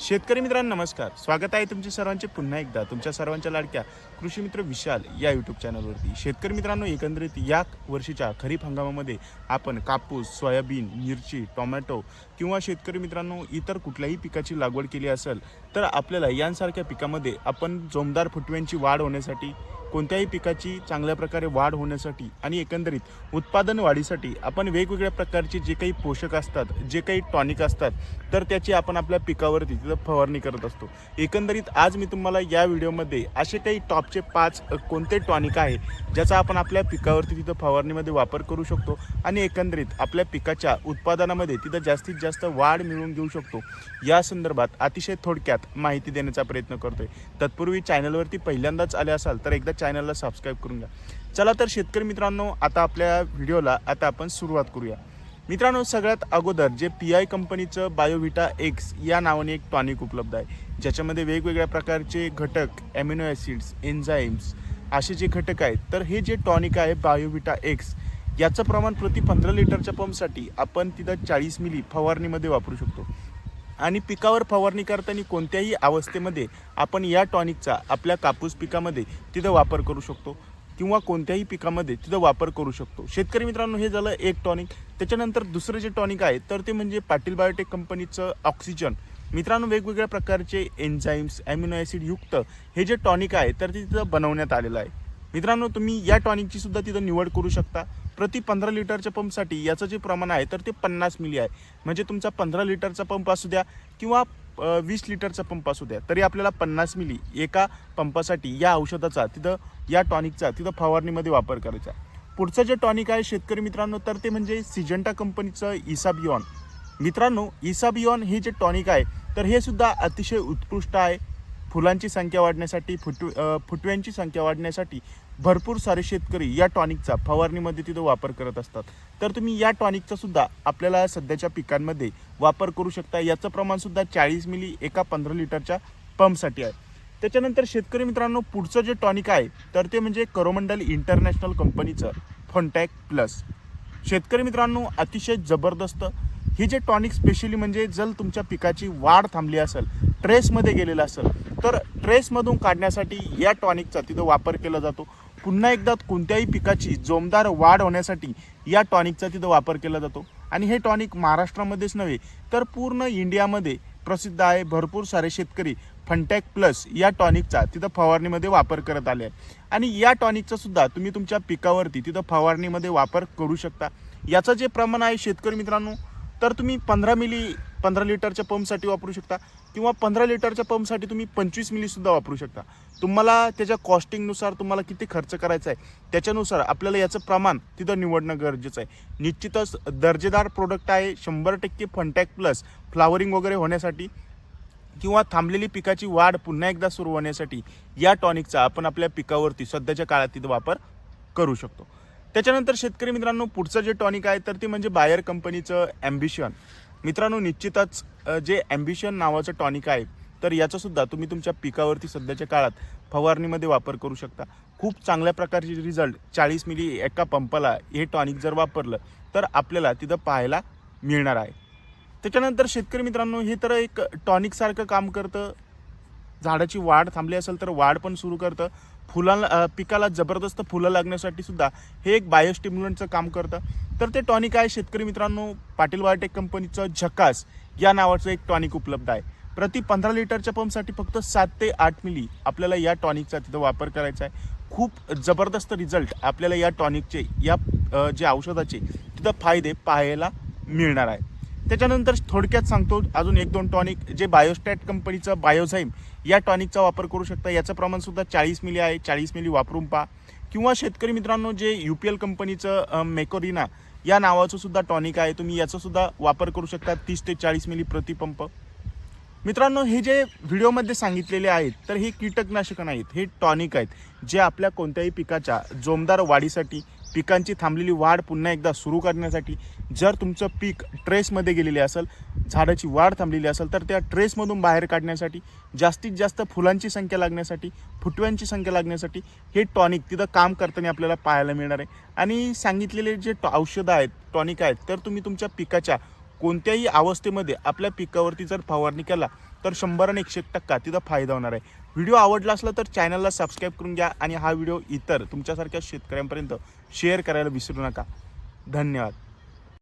शेतकरी मित्रांनो नमस्कार. स्वागत आहे तुमचे सर्वांचे पुन्हा एकदा. तुमच्या सर्वांच्या लाडक्या कृषी मित्र विशाल या यूट्यूब चॅनलवरती शेतकरी मित्रांनो एकंदरीत या वर्षीच्या खरीप हंगामामध्ये आपण कापूस सोयाबीन मिरची टोमॅटो किंवा शेतकरी मित्रांनो इतर कुठल्याही पिकाची लागवड केली असेल तर आपल्याला यांसारख्या पिकामध्ये आपण जोमदार फुटव्यांची वाढ होण्यासाठी कोणत्याही पिकाची चांगल्या प्रकारे वाढ होण्यासाठी आणि एकंदरीत उत्पादन वाढीसाठी आपण वेगवेगळ्या प्रकारचे जे काही पोषक असतात जे काही टॉनिक असतात तर त्याची आपण आपल्या पिकावरती तिथं फवारणी करत असतो. एकंदरीत आज मी तुम्हाला या व्हिडिओमध्ये असे काही टॉपचे पाच कोणते टॉनिक आहे ज्याचा आपण आपल्या पिकावरती तिथं फवारणीमध्ये वापर करू शकतो आणि एकंदरीत आपल्या पिकाच्या उत्पादनामध्ये तिथं जास्तीत जास्त वाढ मिळवून घेऊ शकतो. या संदर्भात अतिशय थोडक्यात माहिती देण्याचा प्रयत्न करतोय. तत्पूर्वी चॅनलवरती पहिल्यांदाच आले असाल तर एकदा चॅनलला सबस्क्राईब करून घ्या. चला तर शेतकरी मित्रांनो आता आपल्या व्हिडिओला आता आपण सुरुवात करूया. मित्रांनो सगळ्यात अगोदर जे पी आय कंपनीचं बायोव्हिटा एक्स या नावाने एक टॉनिक उपलब्ध आहे. ज्याच्यामध्ये वेगवेगळ्या प्रकारचे घटक ॲमिनो ॲसिड्स एन्झाईम्स असे जे घटक आहेत तर हे जे टॉनिक आहे बायोव्हिटा एक्स याचं प्रमाण प्रति पंधरा लिटरच्या पंपसाठी आपण तिथं चाळीस मिली फवारणीमध्ये वापरू शकतो. आणि पिकावर फवारणी करताना कोणत्याही अवस्थेमध्ये आपण या टॉनिकचा आपल्या कापूस पिकामध्ये तिथं वापर करू शकतो किंवा कोणत्याही पिकामध्ये तिथं वापर करू शकतो. शेतकरी मित्रांनो हे झालं एक टॉनिक. त्याच्यानंतर दुसरं जे टॉनिक आहे तर ते म्हणजे पाटील बायोटेक कंपनीचं ऑक्सिजन. मित्रांनो वेगवेगळ्या प्रकारचे एन्झाईम्स ॲमिनो ॲसिड युक्त हे जे टॉनिक आहे तर ते तिथं बनवण्यात आलेलं आहे. मित्रांनो तुम्ही या टॉनिकची सुद्धा तिथं निवड करू शकता. प्रति पंधरा लिटरच्या पंपसाठी याचं जे प्रमाण आहे तर ते पन्नास मिली आहे. म्हणजे तुमचा पंधरा लिटरचा पंप असू द्या किंवा वीस लिटरचा पंप असू द्या तरी आपल्याला पन्नास मिली एका पंपासाठी या औषधाचा तिथं या टॉनिकचा तिथं फवारणीमध्ये वापर करायचा. पुढचं जे टॉनिक आहे शेतकरी मित्रांनो तर ते म्हणजे सिजंटा कंपनीचं इसाबियॉन मित्रांनो इसाबियॉन हे जे टॉनिक आहे तर हे सुद्धा अतिशय उत्कृष्ट आहे. फुलांची संख्या वाढण्यासाठी फुटू फुटव्यांची संख्या वाढण्यासाठी भरपूर सारे शेतकरी या टॉनिकचा फवारणीमध्ये तिथं वापर करत असतात. तर तुम्ही या टॉनिकचा सुद्धा आपल्याला सध्याच्या पिकांमध्ये वापर करू शकता. याचं प्रमाण सुद्धा चाळीस मिली एका पंधरा लिटरच्या पंपसाठी आहे. त्याच्यानंतर शेतकरी मित्रांनो पुढचं जे टॉनिक आहे तर ते म्हणजे करोमंडल इंटरनॅशनल कंपनीचं फॉन्टॅक प्लस शेतकरी मित्रांनो अतिशय जबरदस्त. हे जे टॉनिक स्पेशली म्हणजे जर तुमच्या पिकाची वाढ थांबली असेल ट्रेसमध्ये गेलेलं असेल तर ट्रेसमधून काढण्यासाठी या टॉनिकचा तिथं वापर केला जातो. पुन्हा एकदा कोणत्याही पिकाची जोमदार वाढ होण्यासाठी या टॉनिकचा तिथं वापर केला जातो. आणि हे टॉनिक महाराष्ट्रामध्येच नव्हे तर पूर्ण इंडियामध्ये प्रसिद्ध आहे. भरपूर सारे शेतकरी फंटॅक प्लस या टॉनिकचा तिथं फवारणीमध्ये वापर करत आले आहे आणि या टॉनिकचा सुद्धा तुम्ही तुमच्या पिकावरती तिथं फवारणीमध्ये वापर करू शकता. याचं जे प्रमाण आहे शेतकरी मित्रांनो तर तुम्ही पंधरा मिली पंधरा लिटरच्या पंपसाठी वापरू शकता किंवा पंधरा लिटरच्या पंपसाठी तुम्ही पंचवीस मिलीसुद्धा वापरू शकता. तुम्हाला त्याच्या कॉस्टिंगनुसार तुम्हाला किती खर्च करायचा आहे त्याच्यानुसार आपल्याला याचं प्रमाण तिथं निवडणं गरजेचं आहे. निश्चितच दर्जेदार प्रोडक्ट आहे शंभर टक्के फंटॅक प्लस फ्लावरिंग वगैरे होण्यासाठी किंवा थांबलेली पिकाची वाढ पुन्हा एकदा सुरू होण्यासाठी या टॉनिकचा आपण आपल्या पिकावरती सध्याच्या काळात तिथं वापर करू शकतो. त्याच्यानंतर शेतकरी मित्रांनो पुढचं जे टॉनिक आहे तर ते म्हणजे बायर कंपनीचं ॲम्बिशन मित्रांनो निश्चितच जे ॲम्बिशन नावाचं टॉनिक आहे तर याचासुद्धा तुम्ही तुमच्या पिकावरती सध्याच्या काळात फवारणीमध्ये वापर करू शकता. खूप चांगल्या प्रकारचे रिझल्ट चाळीस मिली एका पंपाला हे टॉनिक जर वापरलं तर आपल्याला तिथं पाहायला मिळणार आहे. त्याच्यानंतर शेतकरी मित्रांनो हे तर एक टॉनिकसारखं काम करतं. झाडाची वाढ थांबली असेल तर वाढ पण सुरू करतं. फुलांना पिकाला जबरदस्त फुलं लागण्यासाठी सुद्धा हे एक बायोस्टिम्युलंटचं काम करतं. तर ते टॉनिक आहे. शेतकरी मित्रांनो पाटील बायोटेक कंपनीचं झकास या नावाचं एक टॉनिक उपलब्ध आहे. प्रति पंधरा लिटरच्या पंपसाठी फक्त सात ते आठ मिली आपल्याला या टॉनिकचा तिथं वापर करायचा आहे. खूप जबरदस्त रिझल्ट आपल्याला या टॉनिकचे या जे औषधाचे तिथं फायदे पाहायला मिळणार आहे. त्याच्यानंतर थोडक्यात सांगतो अजून एक दोन टॉनिक जे बायोस्टॅट कंपनीचं बायोझाईम या टॉनिकचा वापर करू शकता. याचं प्रमाणसुद्धा चाळीस मिली आहे. चाळीस मिली वापरून पहा. किंवा शेतकरी मित्रांनो जे यू पी एल कंपनीचं मेकोरिना या नावाचं सुद्धा टॉनिक आहे. तुम्ही याचा सुद्धा वापर करू शकता. तीस ते चाळीस मिली प्रतिपंप मित्रांनो हे जे व्हिडिओमध्ये सांगितलेले आहेत तर हे कीटकनाशकं नाहीत. हे टॉनिक आहेत जे आपल्या कोणत्याही पिकाच्या जोमदार वाढीसाठी पिकांची थांबलेली वाढ पुन्हा एकदा सुरू करण्यासाठी जर तुमचं पीक ट्रेसमध्ये गेलेले असेल झाडाची वाढ थांबलेली असेल तर त्या ट्रेसमधून बाहेर काढण्यासाठी जास्तीत जास्त फुलांची संख्या लागण्यासाठी फुटव्यांची संख्या लागण्यासाठी हे टॉनिक तिथं काम करताना आपल्याला पाहायला मिळणार आहे. आणि सांगितलेले जे टॉ- औषधं आहेत टॉनिक आहेत तर तुम्ही तुमच्या पिकाच्या कोणत्याही अवस्थेमध्ये आपल्या पिकावरती जर फवारणी केला तर शंभर आणि एकशे टक्का तिथं फायदा होणार आहे. व्हिडिओ आवडला असला तर चॅनलला सबस्क्राईब करून घ्या आणि हा व्हिडिओ इतर तुमच्यासारख्या शेतकऱ्यांपर्यंत शेअर करायला विसरू नका. धन्यवाद.